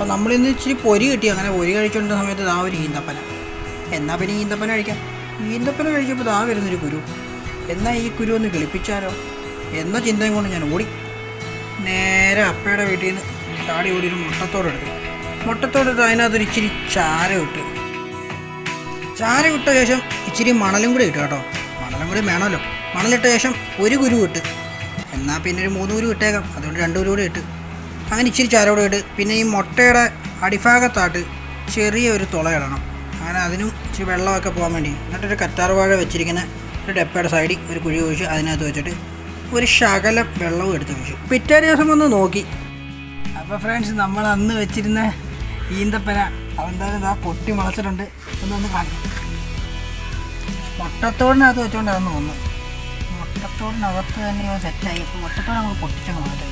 അപ്പോൾ നമ്മളിന്ന് ഇച്ചിരി പൊരി കിട്ടി. അങ്ങനെ പൊരി കഴിച്ചുകൊണ്ട സമയത്ത് ദാ ഒരു ഈന്തപ്പന. എന്നാൽ പിന്നെ ഈന്തപ്പന കഴിക്കാം? ഈന്തപ്പന കഴിച്ചപ്പോൾ ദാ വരുന്നൊരു കുരു. എന്നാൽ ഈ കുരു ഒന്ന് കിളിപ്പിച്ചാലോ? എന്ന ചിന്തയും കൊണ്ട് ഞാൻ ഓടി. നേരെ അപ്പയുടെ വീട്ടിൽ നിന്ന് ചാടി ഓടി ഒരു മുട്ടത്തോടെടുത്തു മുട്ടത്തോടെടുത്ത് അതിനകത്തൊരു ഇച്ചിരി ചാര ഇട്ട്. ചാര ഇട്ട ശേഷം ഇച്ചിരി മണലും കൂടി ഇട്ടു കേട്ടോ. മണലും കൂടി വേണമല്ലോ. മണലിട്ട ശേഷം ഒരു കുരു ഇട്ട്. എന്നാൽ പിന്നെ ഒരു മൂന്ന് കുരു ഇട്ടേക്കാം. അതുകൊണ്ട് രണ്ട് കുരു കൂടി ഇട്ട്. അങ്ങനെ ഇച്ചിരി ചാര കൂടെ ഇട്ട് പിന്നെ ഈ മുട്ടയുടെ അടിഭാഗത്തായിട്ട് ചെറിയൊരു തുള ഇടണം. അങ്ങനെ അതിനും ഇച്ചിരി വെള്ളമൊക്കെ പോകാൻ വേണ്ടി. എന്നിട്ടൊരു കറ്റാർവാഴ വെച്ചിരിക്കുന്ന ഒരു ഡെപ്പയുടെ സൈഡിൽ ഒരു കുഴി ഒഴിച്ച് അതിനകത്ത് വെച്ചിട്ട് ഒരു ശകലം വെള്ളവും എടുത്ത് വെച്ചു പിറ്റേ ദിവസം ഒന്ന് നോക്കി. അപ്പോൾ ഫ്രണ്ട്സ് നമ്മൾ അന്ന് വെച്ചിരുന്ന ഈന്തപ്പന അതെന്തായാലും ഇതാ പൊട്ടി മുളച്ചിട്ടുണ്ട്. എന്നൊന്ന് കാണും മുട്ടത്തോടിനകത്ത് വെച്ചുകൊണ്ടാണെന്ന് തോന്നുന്നു മുട്ടത്തോടിനകത്ത് തന്നെ സെറ്റായി മുട്ടത്തോട് നമ്മൾ പൊട്ടിച്ചു മാറ്റാം